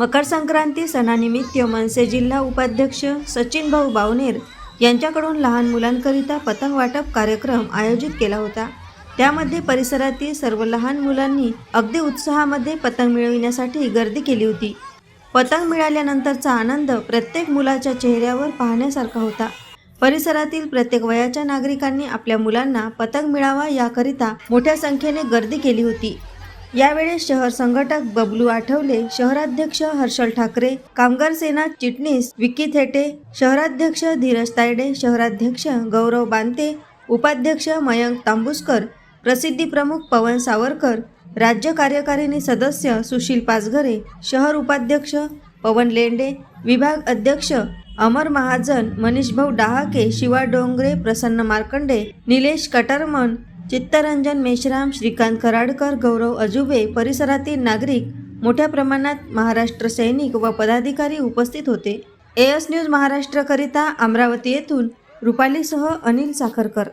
मकर संक्रांती सणानिमित्त मनसे जिल्हा उपाध्यक्ष सचिन भाऊ बावनेर यांच्याकडून लहान मुलांकरिता पतंग वाटप कार्यक्रम आयोजित केला होता. त्यामध्ये परिसरातील सर्व लहान मुलांनी अगदी उत्साहामध्ये पतंग मिळविण्यासाठी गर्दी केली होती. पतंग मिळाल्यानंतरचा आनंद प्रत्येक मुलाच्या चेहऱ्यावर पाहण्यासारखा होता. परिसरातील प्रत्येक वयाच्या नागरिकांनी आपल्या मुलांना पतंग मिळावा याकरिता मोठ्या संख्येने गर्दी केली होती. यावेळेस शहर संघटक बबलू आठवले शहराध्यक्ष हर्षल ठाकरे कामगार सेना चिटणीस विकी थेटे शहराध्यक्ष धीरज तायडे शहराध्यक्ष गौरव बांते उपाध्यक्ष मयंक तांबुसकर प्रसिद्धी प्रमुख पवन सावरकर राज्य कार्यकारिणी सदस्य सुशील पाचघरे शहर उपाध्यक्ष पवन लेंडे विभाग अध्यक्ष अमर महाजन मनीषभाऊ डहाके शिवा डोंगरे प्रसन्न मार्कंडे निलेश कटरमन चित्तरंजन मेश्राम श्रीकांत कराडकर गौरव अजुबे परिसरातील नागरिक मोठ्या प्रमाणात महाराष्ट्र सैनिक व पदाधिकारी उपस्थित होते. एस न्यूज महाराष्ट्रकरिता अमरावती येथून रुपालीसह अनिल साखरकर.